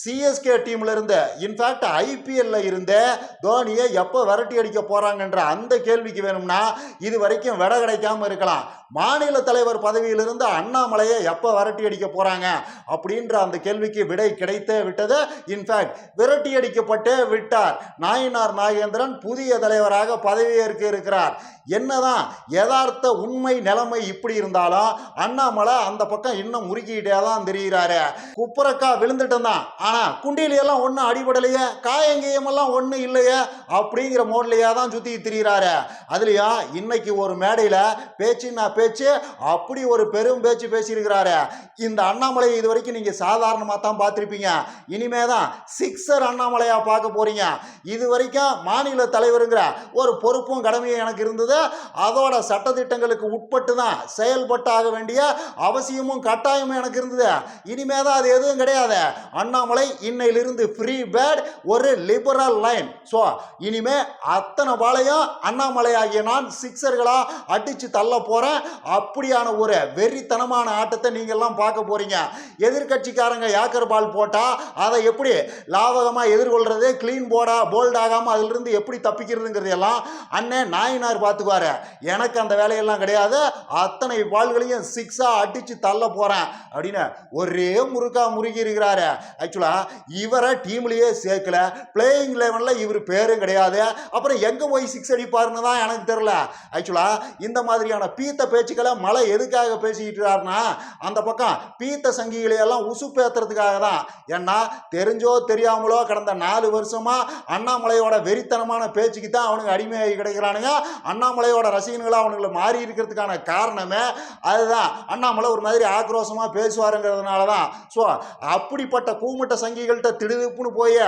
CSK டீம்ல இருந்த in fact ஐபிஎல்ல இருந்த தோனியை எப்போ விரட்டி அடிக்க போறாங்கன்ற அந்த கேள்விக்கு வேணும்னா இது வரைக்கும் விட கிடைக்காம இருக்கலாம். மாநில தலைவர் பதவியிலிருந்து அண்ணாமலையை எப்போ விரட்டி அடிக்க போறாங்க அப்படின்ற அந்த கேள்விக்கு விடை கிடைத்தே விட்டது. இன்ஃபேக்ட் விரட்டி அடிக்கப்பட்டே விட்டார். நாயினார் நாகேந்திரன் புதிய தலைவராக பதவியேற்க இருக்கிறார். என்னதான் யதார்த்த உண்மை நிலைமை இப்படி இருந்தாலும் அண்ணாமலை அந்த பக்கம் இன்னும் முறுக்கிக்கிட்டே தான் தெரிகிறாரு. குப்புறக்கா விழுந்துட்டு தான் ஆனா குண்டிலையெல்லாம் ஒன்றும் அடிபடலையே காயங்கேயமெல்லாம் ஒன்றும் இல்லையே அப்படிங்கிற மோட்லையே தான் சுற்றி திரிகிறாரு. அதுலயும் இன்னைக்கு ஒரு மேடையில் பேச்சுன்னா பேச்சு அப்படி ஒரு பெரும் பேச்சு பேசியிருக்கிறாரு. இந்த அண்ணாமலையை இது வரைக்கும் நீங்கள் சாதாரணமாக தான் பார்த்துருப்பீங்க. இனிமே தான் சிக்ஸர் அண்ணாமலையா பார்க்க போறீங்க. இது வரைக்கும் மாநில தலைவருங்கிற ஒரு பொறுப்பும் கடமையும் எனக்கு இருந்தது. அதோட சட்டத்திட்டங்களுக்கு உட்பட்டு தான் செயல்பட்டாக வேண்டிய அவசியமும் கட்டாயமும் எனக்கு இருந்தது. இனிமே தான் அது எதுவும் கிடையாது. அண்ணாமலை இன்னையிலிருந்து ஃப்ரீ பேட் ஒரு லிபரல் லைன் ஸோ இனிமே அத்தனை வாழையும் அண்ணாமலை ஆகிய நான் சிக்ஸர்களாக அடித்து தள்ள போகிறேன் அப்படியான ஒரு வெறித்தனமான ஆட்டத்தை நீங்கள்லாம் பார்க்க போறீங்க. எதிர்க்கட்சிக்காரங்க ஏக்கர் பால் போட்டால் அதை எப்படி லாபகமாக எதிர்கொள்கிறது க்ளீன் போர்டாக போல்ட் ஆகாமல் அதிலிருந்து எப்படி தப்பிக்கிறதுங்கிறது எல்லாம் அண்ணே நாயினார் பார்த்துக்குவாரு எனக்கு அந்த வேலையெல்லாம் கிடையாது. அத்தனை பால்களையும் சிக்ஸாக அடிச்சு தள்ள போகிறேன் அப்படின்னு ஒரே முறுக்கா முறுகி இருக்கிறாரு. ஆக்சுவலாக இவரை டீம்லயே சேர்க்கல. பிளேயிங் லெவனில் இவர் பேரும் கிடையாது. அப்புறம் எங்கே போய் சிக்ஸ் அடிப்பாருன்னு தான் எனக்கு தெரில ஆக்சுவலா இந்த மாதிரியான பீத்த பேச்சுக்களை மலை எதுக்காக பேசிக்கிட்டு அந்த பக்கம் பீத்த சங்கிகளை எல்லாம் உசுப்பேத்துறதுக்காக தான். ஏன்னா தெரிஞ்சோ தெரியாமலோ கடந்த நாலு வருஷமா அண்ணாமலையோட வெறித்தனமான பேச்சுக்கு தான் அவனுங்க அடிமையாகி கிடைக்கிறானுங்க. அண்ணா அண்ணாமலையோட ரசிகர்களாக அவனுங்களை மாறி இருக்கிறதுக்கான காரணமே அதுதான். அண்ணாமலை ஒரு மாதிரி ஆக்ரோஷமாக பேசுவாருங்கிறதுனால தான் ஸோ அப்படிப்பட்ட கூமுட்ட சங்கிகள்கிட்ட திடுதுப்புன்னு போய்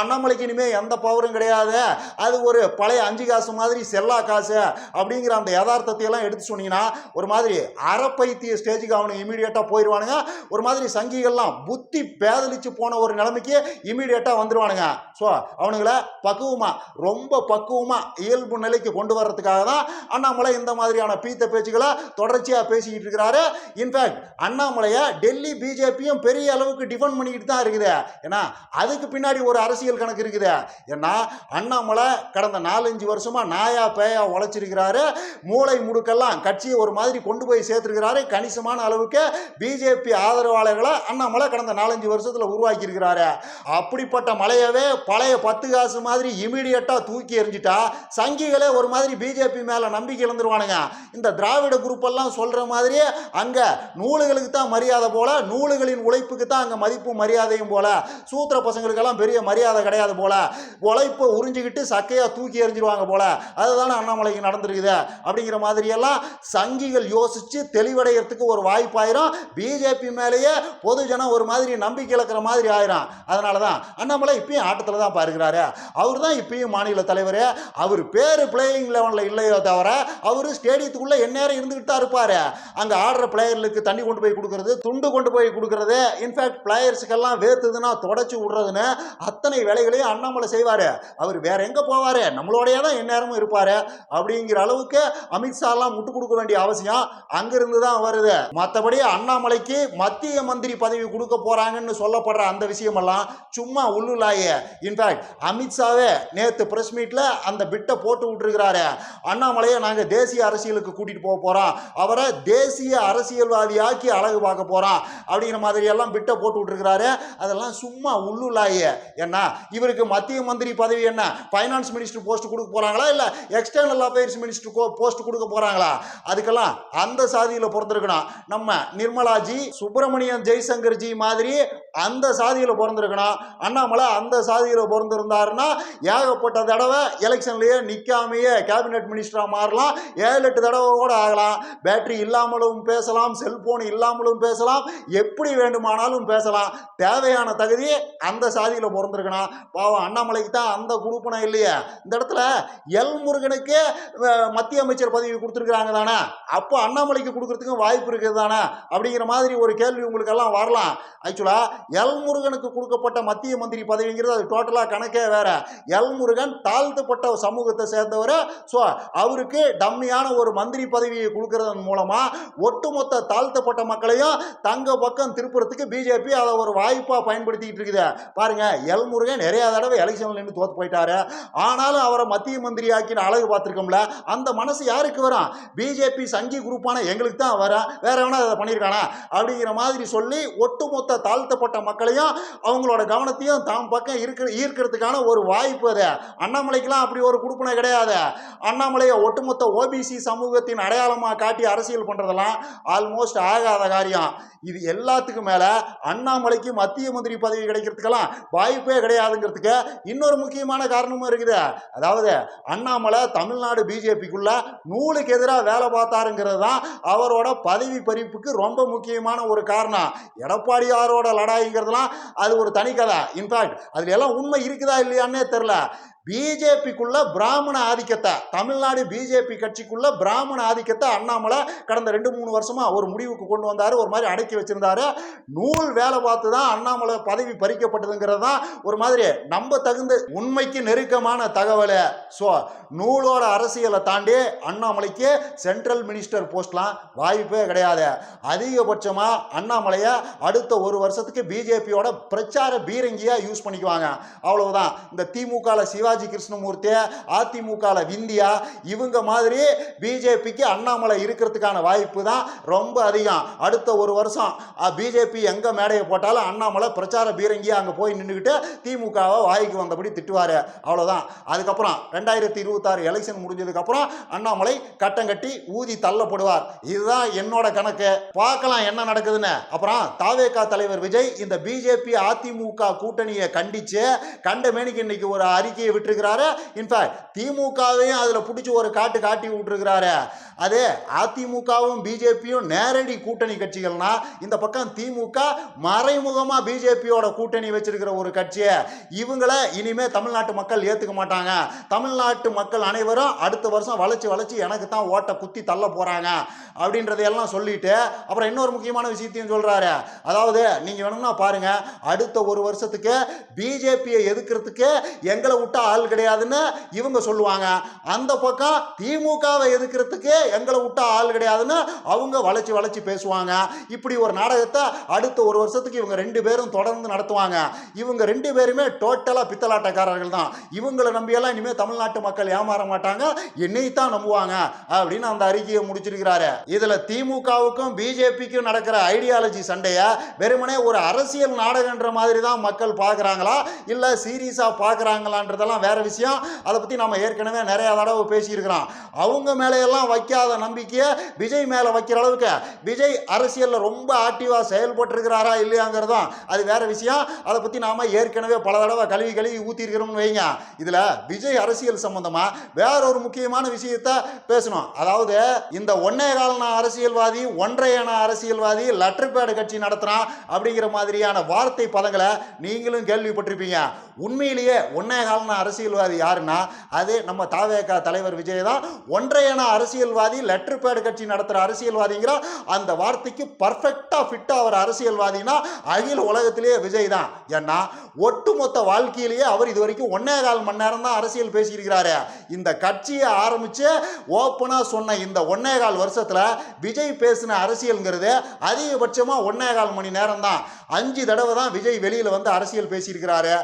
அண்ணாமலைக்கு இனிமேல் எந்த பவரும் கிடையாது. அது ஒரு பழைய அஞ்சு காசு மாதிரி செல்லா காசு அப்படிங்கிற அந்த யதார்த்தத்தை எல்லாம் எடுத்து சொன்னீங்கன்னா ஒரு மாதிரி அறப்பைத்திய ஸ்டேஜுக்கு அவனுக்கு இமீடியட்டாக போயிடுவானுங்க ஒரு மாதிரி சங்கிகள்லாம் புத்தி பேதலிச்சு போன ஒரு நிலைமைக்கு இமீடியட்டாக வந்துடுவானுங்க ஸோ அவனுங்கள பக்குவமாக ரொம்ப பக்குவமாக இயல்பு நிலைக்கு கொண்டு வர்றதுக்காக தான் அண்ணாமலை இந்த மாதிரியான பீத்த பேச்சுகளை தொடர்ச்சியாக பேசிக்கிட்டு இருக்கிறாரு. இன்ஃபேக்ட் அண்ணாமலையை டெல்லி பிஜேபியும் பெரிய அளவுக்கு டிஃபெண்ட் பண்ணிக்கிட்டு தான் இருக்குது. ஏன்னா அதுக்கு பின்னாடி ஒரு அரசியல் கணக்கு இருக்குது. ஏன்னா அண்ணாமலை கடந்த நாலஞ்சு வருஷமா நாயா பேயா உழைச்சிருக்கிறாரு. மூளை முடுக்கெல்லாம் கட்சியை ஒரு மாதிரி கொண்டு போய் சேர்த்துருக்கிறாரு. கணிசமான அளவுக்கு பிஜேபி ஆதரவாளர்களை அண்ணாமலை கடந்த நாலஞ்சு வருஷத்துல உருவாக்கி இருக்கிறாரு அப்படிப்பட்ட மலையவே பழைய பத்து காசு மாதிரி இமீடியட்டாக தூக்கி எறிஞ்சிட்டா சங்கிகளே ஒரு மாதிரி பிஜேபி மேல நம்பிக்கை இழந்துருவானுங்க. இந்த திராவிட குரூப் எல்லாம் சொல்ற மாதிரியே அங்க நூல்களுக்கு தான் மரியாதை போல நூல்களின் உழைப்புக்கு தான் அங்க மதிப்பும் மரியாதையும் போல. சூத்திர பசங்களுக்கெல்லாம் பெரிய மரியாதை கிடையாது போல. உழைப்பை உறிஞ்சிக்கிட்டு சக்கையாக தூக்கி எறிஞ்சிருவாங்க போல. அதுதானே அண்ணாமலைக்கு நடந்திருக்குது. அப்படிங்கிற மாதிரியெல்லாம் சங்கிகள் யோசிச்சு தெளிவடைகிறதுக்கு ஒரு வாய்ப்பாயிரும். பிஜேபி மேலேயே பொதுஜனம் ஒரு மாதிரி நம்பிக்கை இழக்கிற மாதிரி ஆயிரும். அதனால தான் அண்ணாமலை இப்பயும் ஆட்டத்தில் தான் பாருக்கிறாரு அவர் தான் இப்பயும் மாநில தலைவர். அவர் பேர் பிளேயிங் லெவனில் இல்லையோ தவிர அவர் ஸ்டேடியத்துக்குள்ளே எந்நேரம் இருந்துக்கிட்டு தான் இருப்பார். அங்கே ஆடுற பிளேயர்களுக்கு தண்ணி கொண்டு போய் கொடுக்கறது துண்டு கொண்டு போய் கொடுக்கறது இன்ஃபேக்ட் பிளேயர்ஸுக்கெல்லாம் வேர்த்துதுன்னா தொடச்சி விடுறதுன்னு அத்தனை வேலைகளையும் அண்ணாமலை செய்வார். அவர் வேற எங்கே போவார்? நம்மளோடையே தான் எந்நேரமும் இருப்பார். அப்படிங்கிற அளவுக்கு அமித்ஷாலாம் முட்டு கொடுக்க வேண்டிய அவசியம் அங்கிருந்து தான் வருது. மற்றபடி அண்ணாமலைக்கு மத்திய மந்திரி பதவி கொடுக்க போறாங்கன்னு சொல்லப்படுற அந்த விஷயமெல்லாம் சும்மா உள்ளுலாயே. இன்ஃபேக்ட் அமித்ஷாவே நேற்று பிரஸ் மீட்ல அந்த பிட்டை போட்டு விட்டுருக்கிறாரு. அண்ணாமலையை நாங்கள் தேசிய அரசியலுக்கு கூட்டிகிட்டு போக போகிறோம் அவரை தேசிய அரசியல்வாதியாக்கி அழகு பார்க்க போகிறோம் அப்படிங்கிற மாதிரி எல்லாம் பிட்டை போட்டு விட்டுருக்கிறாரு. அதெல்லாம் சும்மா உள்ளுலாயே ஏன்னா இவருக்கு மத்திய மந்திரி பதவி என்ன? ஃபைனான்ஸ் மினிஸ்டர் போஸ்ட் கொடுக்க போகிறாங்களா இல்லை எக்ஸ்டர்னல் அஃபேர்ஸ் மினிஸ்டர் போஸ்ட் கொடுக்க போகிறாங்களா அதுக்கெல்லாம் அந்த சாதியில் பிறந்திருக்கணும். நம்ம நிர்மலாஜி சுப்பிரமணியம் ஜெய்சங்கர்ஜி மாதிரி அந்த சாதியில் பிறந்திருக்கணும். அண்ணாமலை அந்த சாதியில் பிறந்திருந்தாருன்னா ஏகப்பட்ட தடவை எலெக்ஷன்லேயே நிற்காமையே கேபினெட் மினிஸ்டராக மாறலாம். ஏழு எட்டு தடவை கூட ஆகலாம். பேட்டரி இல்லாமலும் பேசலாம் செல்போன் இல்லாமலும் பேசலாம். எப்படி வேண்டுமானாலும் பேசலாம். தேவையான தகுதி அந்த சாதியில் பிறந்திருக்கணும். பாவம் அண்ணாமலைக்கு தான் அந்த குரூப்பனம் இல்லையே. இந்த இடத்துல எல் முருகனுக்கு மத்திய அமைச்சர் பதவி கொடுத்துருக்குறாங்க தானே? அப்போ அண்ணாமலைக்கு கொடுக்குறதுக்கும் வாய்ப்பு இருக்குது தானே? அப்படிங்கிற மாதிரி ஒரு கேள்வி உங்களுக்கெல்லாம் வரலாம். ஆக்சுவலாக எல் முருகனுக்கு கொடுக்கப்பட்ட மத்திய மந்திரி பதவிங்கிறது அது டோட்டலாக கணக்கே வேற. எல் முருகன் தாழ்த்தப்பட்ட சமூகத்தை சேர்ந்தவர். ஸோ அவருக்கு டம்மியான ஒரு மந்திரி பதவியை கொடுக்கறதன் மூலமா ஒட்டுமொத்த தாழ்த்தப்பட்ட மக்களையும் தங்க பக்கம் திருப்புறத்துக்கு பிஜேபி அதை ஒரு வாய்ப்பாக பயன்படுத்திக்கிட்டு இருக்குது. பாருங்க எல் முருகன் நிறைய தடவை எலெக்ஷன்ல நின்று தோத்து போயிட்டாரு. ஆனாலும் அவரை மத்திய மந்திரி ஆக்கின அழகு பார்த்துருக்கோம்ல அந்த மனசு யாருக்கு வரும்? பிஜேபி சங்கி குரூப்பான எங்களுக்கு தான் வரும். வேற வேணா அதை பண்ணியிருக்கானா? அப்படிங்கிற மாதிரி சொல்லி ஒட்டுமொத்த தாழ்த்தப்பட்ட மக்களையும் அவங்களோட கவனத்தையும் தாம் பக்கம் இருக்கிற ஈர்க்கிறதுக்கான ஒரு வாய்ப்பு அது. அண்ணாமலைக்கெல்லாம் அப்படி ஒரு குடுப்பனை கிடையாது. அண்ணாமலையை ஒட்டுமொத்த ஓபிசி சமூகத்தின் அடையாளமாக காட்டி அரசியல் பண்ணுறதெல்லாம் ஆல்மோஸ்ட் ஆகாத காரியம். இது எல்லாத்துக்கும் மேலே அண்ணாமலைக்கு மத்திய மந்திரி பதவி கிடைக்கிறதுக்கெல்லாம் வாய்ப்பே கிடையாதுங்கிறதுக்கு இன்னொரு முக்கியமான காரணமும் இருக்குது. அதாவது அண்ணாமலை தமிழ்நாடு பிஜேபிக்குள்ள நூலுக்கு எதிராக வேலை பார்த்தாருங்கிறது தான் அவரோட பதவி பறிப்புக்கு ரொம்ப முக்கியமான ஒரு காரணம். எடப்பாடியாரோட லடாய்ங்கிறதுலாம் அது ஒரு தனி கதை. இன்ஃபேக்ட் அதுல எல்லாம் உண்மை இருக்குதா இல்லையான்னே தெரில பிஜேபிக்குள்ள பிராமண ஆதிக்கத்தை தமிழ்நாடு பிஜேபி கட்சிக்குள்ள பிராமண ஆதிக்கத்தை அண்ணாமலை கடந்த ரெண்டு மூணு வருஷமா ஒரு முடிவுக்கு கொண்டு வந்தாரு ஒரு மாதிரி அடக்கி வச்சிருந்தாரு. நூல் வேலை பார்த்து தான் அண்ணாமலை பதவி பறிக்கப்பட்டதுங்கிறது தான் ஒரு மாதிரி நம்ப தகுந்த உண்மைக்கு நெருக்கமான தகவல். ஸோ நூலோட அரசியலை தாண்டி அண்ணாமலைக்கு சென்ட்ரல் மினிஸ்டர் போஸ்ட்லாம் வாய்ப்பே கிடையாது. அதிகபட்சமாக அண்ணாமலையை அடுத்த ஒரு வருஷத்துக்கு பிஜேபியோட பிரச்சார பீரங்கியாக யூஸ் பண்ணிக்குவாங்க. அவ்வளவுதான். இந்த திமுகவில் சிவாஜி கிருஷ்ணமூர்த்தி அதிமுகவில் விந்தியா இவங்க மாதிரி பிஜேபிக்கு அண்ணாமலை இருக்கிறதுக்கான வாய்ப்பு தான் ரொம்ப அதிகம். அடுத்த ஒரு வருஷம் பிஜேபி எங்கே மேடையை போட்டாலும் அண்ணாமலை பிரச்சார பீரங்கியாக அங்கே போய் நின்றுக்கிட்டு திமுகவை வாய்க்கு வந்தபடி திட்டுவார். அவ்வளோதான் அதுக்கப்புறம் ரெண்டாயிரத்தி இருபத்தாறு எலெக்ஷன் முடிஞ்சதுக்கப்புறம் அண்ணாமலை கட்டம் கட்டி ஊதி தள்ளப்படுவார். இதுதான் என்னோட கணக்கு. பார்க்கலாம் என்ன நடக்குதுன்னு. அப்புறம் தாவேகா தலைவர் விஜய் இந்த பிஜேபி அதிமுக கூட்டணியை கண்டிச்சு கண்ட மேனிக்கு இன்னைக்கு ஒரு அறிக்கையை விட்டுருக்கிறாரு. இன்ஃபேக்ட் திமுகவையும் அதில் பிடிச்சி ஒரு காட்டு காட்டி விட்டுருக்கிறாரு. அதே அதிமுகவும் பிஜேபியும் நேரடி கூட்டணி கட்சிகள்னா இந்த பக்கம் திமுக மறைமுகமாக பிஜேபியோட கூட்டணி வச்சிருக்கிற ஒரு கட்சியை இவங்கள இனிமே தமிழ்நாட்டு மக்கள் ஏற்றுக்க மாட்டாங்க. தமிழ்நாட்டு மக்கள் அனைவரும் அடுத்த வருஷம் வளைச்சு வளைச்சு எனக்கு தான் ஓட்டை குத்தி தள்ள போகிறாங்க அப்படின்றதையெல்லாம் சொல்லிட்டு அப்புறம் இன்னொரு முக்கியமான விஷயத்தையும் சொல்கிறாரு அதாவது நீங்கள் வேணும்னா பாருங்க அடுத்த ஒரு வருஷத்துக்கு பிஜேபியை எதுக்கிறதுக்கு எங்களை விட்டா ஆள் கிடையாதுன்னு இவங்க சொல்லுவாங்க. அந்த பக்கம் திமுகவை எதிர்க்கிறதுக்கு எங்களை விட்டா ஆள் கிடையாதுன்னு அவங்க வளைச்சி வளைச்சி பேசுவாங்க. இப்படி ஒரு நாடகத்தை அடுத்த ஒரு வருஷத்துக்கு இவங்க ரெண்டு பேரும் தொடர்ந்து நடத்துவாங்க. இவங்க ரெண்டு பேருமே டோட்டலாக பித்தலாட்டக்காரர்கள் தான். இவங்களை நம்பியெல்லாம் இனிமேல் தமிழ்நாட்டு மக்கள் ஏமாற மாட்டாங்க. என்னையை தான் நம்புவாங்க அப்படின்னு அந்த அறிக்கையை முடிச்சிருக்கிறாரு. இதில் திமுகவுக்கும் பிஜேபிக்கும் நடக்கிற ஐடியாலஜி சண்டையை வெறுமனே ஒரு அரசியல் நாடகன்ற மாதிரி தான் மக்கள் பார்க்குறாங்களா? இல்லை சீரியஸாக பார்க்குறாங்களான்றதெல்லாம் வேற விஷயம். அதை பற்றி நம்ம ஏற்கனவே நிறைய தடவை பேசியிருக்கிறோம். அவங்க மேலையெல்லாம் வைக்காத நம்பிக்கையை விஜய் மேலே வைக்கிற அளவுக்கு விஜய் அரசியலில் ரொம்ப ஆக்டிவாக செயல்பட்டுருக்கிறாரா இல்லையாங்கிறதும் அது வேற விஷயம். அதை பற்றி நாம ஏற்கனவே பல தடவை கழுவி கழுவி ஊற்றிருக்கிறோம்னு வைங்க. இதில் விஜய் அரசியல் சம்பந்தமாக வேற ஒரு முக்கியமான விஷயத்த பேசணும். அதாவது இந்த ஒன்னே காலன அரசியல்வாதி ஒன்றையான அரசியல்வாதி லெட்டர் பேடு கட்சி நடத்துகிறான் அப்படிங்கிற மாதிரியான வார்த்தை பதங்களை நீங்களும் கேள்விப்பட்டிருப்பீங்க. உண்மையிலேயே ஒன்னே காலன அரசியல்வாதி யாருன்னா அது நம்ம தாவேகா தலைவர் விஜய் தான் ஒன்றையன அரசியல்வாதி லெட்டர் பேடு கட்சி நடத்துகிற அரசியல்வாதிங்கிற அந்த வார்த்தைக்கு பர்ஃபெக்டாக ஃபிட் ஆகிற அரசியல்வாதினா அகில உலகத்திலேயே விஜய் தான் ஏன்னா ஒட்டுமொத்த வாழ்க்கையிலேயே அவர் இது வரைக்கும் ஒன்னே கால் மணி நேரம் தான் அரசியல் பேசியிருக்கிறாரு. இந்த கட்சியை ஆரம்பித்து ஓப்பனாக சொன்ன இந்த ஒன்னே கால் வருஷத்தில் விஜய் பேசின அரசியல்ங்கிறது அதிகபட்சமாக ஒன்னே கால் மணி நேரம் தான் அஞ்சு தடவை தான் விஜய் வெளியில் வந்து அரசியல் பேசியிருக்கிறாரு.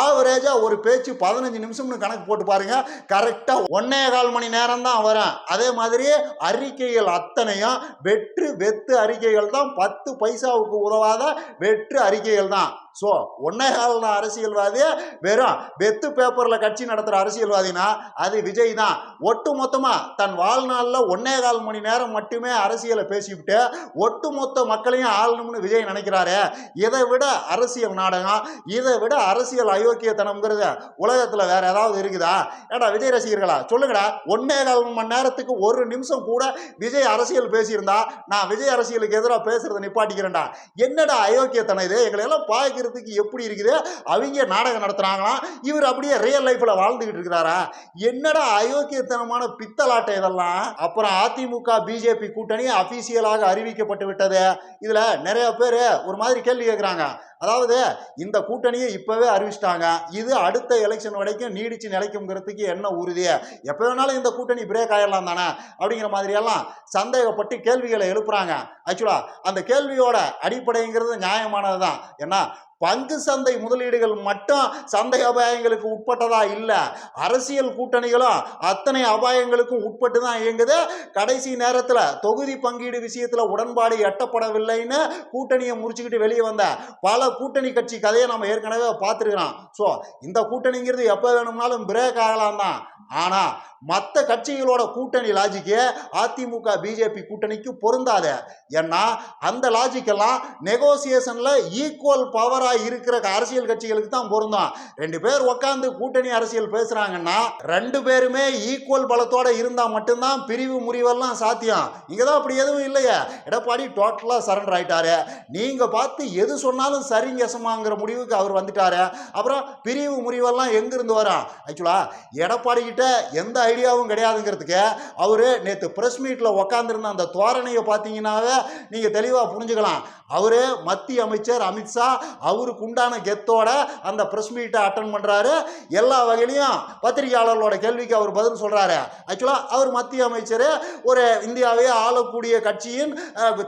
ஆவரேஜாக ஒரு பேச்சு பதினஞ்சு நிமிஷம்னு கணக்கு போட்டு பாருங்க. கரெக்டாக ஒன்னே கால் மணி நேரம் தான் வரேன். அதே மாதிரி அறிக்கைகள் அத்தனையும் வெற்று வெத்து அறிக்கைகள் தான். பத்து பைசாவுக்கு உதவாத வெற்று அறிக்கைகள் தான். ஸோ ஒன்னே காலன அரசியல்வாதி வெறும் வெத்து பேப்பரில் கட்சி நடத்துகிற அரசியல்வாதினா அது விஜய் தான் ஒட்டு மொத்தமாக தன் வாழ்நாளில் ஒன்னே கால் மணி நேரம் மட்டுமே அரசியலை பேசிவிட்டு ஒட்டுமொத்த மக்களையும் ஆளணும்னு விஜய் நினைக்கிறாரு. இதை விட அரசியல் நாடகம் இதை விட அரசியல் அயோக்கியத்தனம்ங்கிறது உலகத்தில் வேற ஏதாவது இருக்குதா? ஏடா விஜய் ரசிகர்களா சொல்லுங்கடா. ஒன்னே கால் மணி நேரத்துக்கு ஒரு நிமிஷம் கூட விஜய் அரசியல் பேசியிருந்தா நான் விஜய் அரசியலுக்கு எதிராக பேசுறதை நிப்பாட்டிக்கிறேன்டா. என்னடா அயோக்கியத்தனம் இது? எங்களை எல்லாம் பார்க்கறதுக்கு எப்படி இருக்குது? அவங்க நாடகம் நடத்துறாங்களாம் இவர் அப்படியே ரியல் லைஃப்ல வாழ்ந்துகிட்டு இருக்கிறாரா? என்னடா அயோக்கியத்தனமான பித்தலாட்டை இதெல்லாம்? அப்புறம் அதிமுக பிஜேபி கூட்டணி அபிஷியலாக அறிவிக்கப்பட்டு விட்டது. இதுல நிறைய பேர் ஒரு மாதிரி கேள்வி கேட்குறாங்க அதாவது இந்த கூட்டணியை இப்பவே அறிவிச்சிட்டாங்க. இது அடுத்த எலெக்ஷன் வரைக்கும் நீடிச்சு நிலைக்குங்கிறதுக்கு என்ன உறுதி? எப்போ வேணாலும் இந்த கூட்டணி பிரேக் ஆயிடலாம் தானே? அப்படிங்கிற மாதிரியெல்லாம் சந்தேகப்பட்டு கேள்விகளை எழுப்புறாங்க. ஆக்சுவலாக அந்த கேள்வியோட அடிப்படைங்கிறது நியாயமானது தான் ஏன்னா பங்கு சந்தை முதலீடுகள் மட்டும் சந்தை அபாயங்களுக்கு உட்பட்டதா இல்லை. அரசியல் கூட்டணிகளும் அத்தனை அபாயங்களுக்கும் உட்பட்டு தான் இயங்குது. கடைசி நேரத்தில் தொகுதி பங்கீடு விஷயத்தில் உடன்பாடு எட்டப்படவில்லைன்னு கூட்டணியை முடிச்சுக்கிட்டு வெளியே வந்த பல கூட்டணி கட்சி கதையை நம்ம ஏற்கனவே பார்த்துருக்கிறோம். ஸோ இந்த கூட்டணிங்கிறது எப்போ வேணும்னாலும் பிரேக் ஆகலாம் தான். ஆனால் மற்ற கட்சிகளோட கூட்டணி லாஜிக்கு அதிமுக பிஜேபி கூட்டணிக்கு பொருந்தாது. ஏன்னா அந்த லாஜிக்கெல்லாம் நெகோசியேஷனில் ஈக்குவல் பவர் பவராக இருக்கிற அரசியல் கட்சிகளுக்கு தான் பொருந்தும். ரெண்டு பேர் உட்காந்து கூட்டணி அரசியல் பேசுகிறாங்கன்னா ரெண்டு பேருமே ஈக்குவல் பலத்தோட இருந்தால் மட்டும்தான் பிரிவு முறிவெல்லாம் சாத்தியம். இங்கே தான் அப்படி எதுவும் இல்லையே. எடப்பாடி டோட்டலாக சரண்டர் ஆகிட்டாரு நீங்கள் பார்த்து எது சொன்னாலும் சரிங்க சமாங்கிற முடிவுக்கு அவர் வந்துட்டாரு. அப்புறம் பிரிவு முறிவெல்லாம் எங்கிருந்து வரும்? ஆக்சுவலாக எடப்பாடி கிட்ட எந்த ஐடியாவும் கிடையாதுங்கிறதுக்கு அவர் நேற்று ப்ரெஸ் மீட்டில் உக்காந்துருந்த அந்த தோரணையை பார்த்தீங்கன்னாவே நீங்கள் தெளிவாக புரிஞ்சுக்கலாம். அவரு மத்திய அமைச்சர் அமித்ஷா அவருக்கு உண்டான கெத்தோட அந்த ப்ரெஸ் மீட்டை அட்டன் பண்ணுறாரு எல்லா வகையிலையும் பத்திரிகையாளர்களோட கேள்விக்கு அவர் பதில் சொல்கிறாரு ஆக்சுவலாக அவர் மத்திய அமைச்சர் ஒரு இந்தியாவே ஆளக்கூடிய கட்சியின்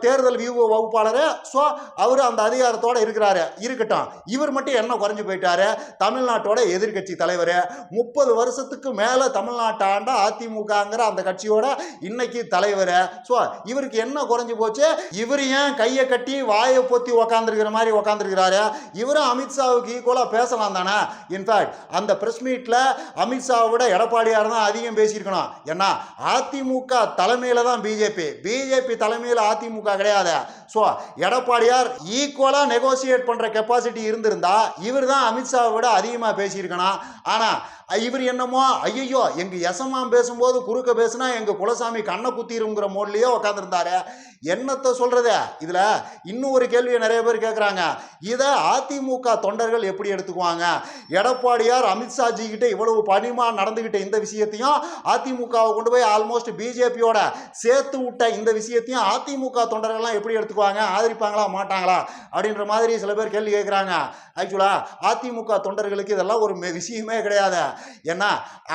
தேர்தல் வியூக வகுப்பாளர். ஸோ அவர் அந்த அதிகாரத்தோட இருக்கிறாரு. இருக்கட்டும். இவர் மட்டும் என்ன குறைஞ்சு போயிட்டாரு? தமிழ்நாட்டோட எதிர்க்கட்சி தலைவர். முப்பது வருஷத்துக்கு மேலே தமிழ்நாட்டை ஆண்ட அதிமுகங்கிற அந்த கட்சியோட இன்னைக்கு தலைவர். ஸோ இவருக்கு என்ன குறைஞ்சு போச்சு? இவர் ஏன் கையை கட்டி வாயை பொத்தி உக்காந்துருக்கிற மாதிரி உக்காந்துருக்கிறாரு? இவரும் அமித்ஷாவுக்கு ஈக்குவலாக பேசலாம் தானே? இன்ஃபேக்ட் அந்த ப்ரெஸ் மீட்டில் அமித்ஷாவை விட எடப்பாடியார் தான் அதிகம் பேசியிருக்கணும். ஏன்னா அதிமுக தலைமையில் தான் பிஜேபி. பிஜேபி தலைமையில் அதிமுக கிடையாது. ஸோ எடப்பாடியார் ஈக்குவலாக நெகோசியேட் பண்ணுற கெப்பாசிட்டி இருந்திருந்தா இவர் தான் அமித்ஷாவை விட அதிகமாக பேசியிருக்கணும். ஆனால் இவர் என்னமோ ஐயோ எங்கள் எசமாம் பேசும்போது குறுக்க பேசுனா எங்கள் குலசாமி கண்ணை குத்திருங்கிற மோட்லேயே உட்காந்துருந்தாரு என்னத்தை சொல்கிறது இதில் இன்னும் ஒரு கேள்வியை நிறைய பேர் கேட்குறாங்க இதை அதிமுக தொண்டர்கள் எப்படி எடுத்துக்குவாங்க? எடப்பாடியார் அமித்ஷாஜி கிட்ட இவ்வளவு பணிமா நடந்துக்கிட்ட இந்த விஷயத்தையும் அதிமுகவை கொண்டு போய் ஆல்மோஸ்ட் பிஜேபியோட சேர்த்து விட்ட இந்த விஷயத்தையும் அதிமுக தொண்டர்கள்லாம் எப்படி எடுத்துக்குவாங்க? ஆதரிப்பாங்களா? மாட்டாங்களா? அப்படின்ற மாதிரி சில பேர் கேள்வி கேட்குறாங்க ஆக்சுவலாக அதிமுக தொண்டர்களுக்கு இதெல்லாம் ஒரு மெ- விஷயமே கிடையாது. ஏன்னா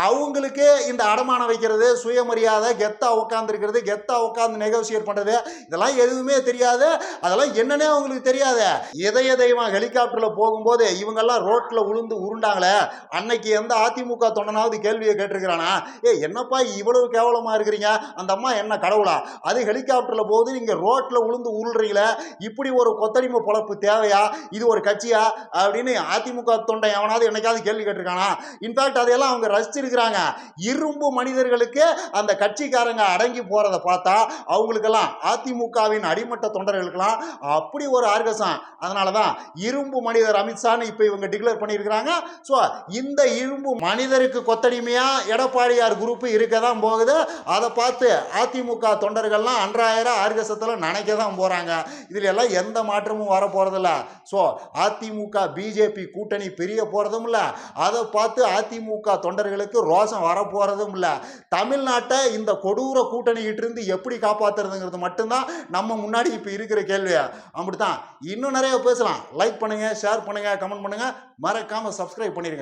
அவங்களுக்கு இந்த அடமானம் வைக்கிறது சுயமரியாதை கெத்தா உட்காந்துருக்கிறது கெத்தா உட்காந்து நெகோசியேட் பண்ணுறது இதெல்லாம் எதுவுமே தெரியாது அதெல்லாம் என்னன்னே அவங்களுக்கு தெரியாது. இதய தெய்வம் ஹெலிகாப்டரில் போகும்போது இவங்கெல்லாம் ரோட்டில் உளுந்து உருண்டாங்களே அன்னைக்கு எந்த அதிமுக தொண்டனாவது கேள்வியை கேட்டிருக்கிறானா? ஏ என்னப்பா இவ்வளவு கேவலமாக இருக்கிறீங்க? அந்த அம்மா என்ன கடவுளா? அது ஹெலிகாப்டரில் போகுது நீங்கள் ரோட்டில் உளுந்து உருள்றீங்களே இப்படி ஒரு கொத்தடிமை பொழப்பு தேவையா? இது ஒரு கட்சியா? அப்படின்னு அதிமுக தொண்டை எவனாவது என்னைக்காவது கேள்வி கேட்டிருக்கானா? இன்ஃபேக்ட் அதையெல்லாம் அவங்க ரசிச்சிருக்கிறாங்க. இரும்பு மனிதர்களுக்கு அந்த கட்சிக்காரங்க அடங்கி போகிறத பார்த்தா அவங்களுக்கெல்லாம் அதிமுகவின் அடிமட்ட தொண்டர்களுக்கெல்லாம் அப்படி ஒரு ஆர்கசம். அதனால தான் இரும்பு மனிதர் அமித்ஷான்னு இப்போ இவங்க டிக்ளேர் பண்ணியிருக்கிறாங்க. ஸோ இந்த இரும்பு மனிதருக்கு கொத்தடிமையா எடப்பாடியார் குரூப் இருக்க தான் போகுது. அதை பார்த்து அதிமுக தொண்டர்கள்லாம் அன்றாயிரம் ஆர்கசத்தில் நினைக்க தான் போகிறாங்க இதில் எல்லாம் எந்த மாற்றமும் வர போகிறதில்ல ஸோ அதிமுக பிஜேபி கூட்டணி பிரிய போகிறதும் இல்லை. அதை பார்த்து அதிமுக தொண்டர்களுக்கு ரோஷம் வரப்போகிறதும் இல்லை. தமிழ்நாட்டை இந்த கொடூர கூட்டணிகிட்ட இருந்து எப்படி காப்பாற்றுறதுங்கிறது மட்டும்தான் நம்ம முன்னாடி இப்போ இருக்கிற கேள்வி அப்படித்தான். இன்னும் நிறைய பேசலாம். லைக் பண்ணுங்கள் ஷேர் பண்ணுங்கள் கமெண்ட் பண்ணுங்கள் மறக்காமல் சப்ஸ்கிரைப் பண்ணிடுங்க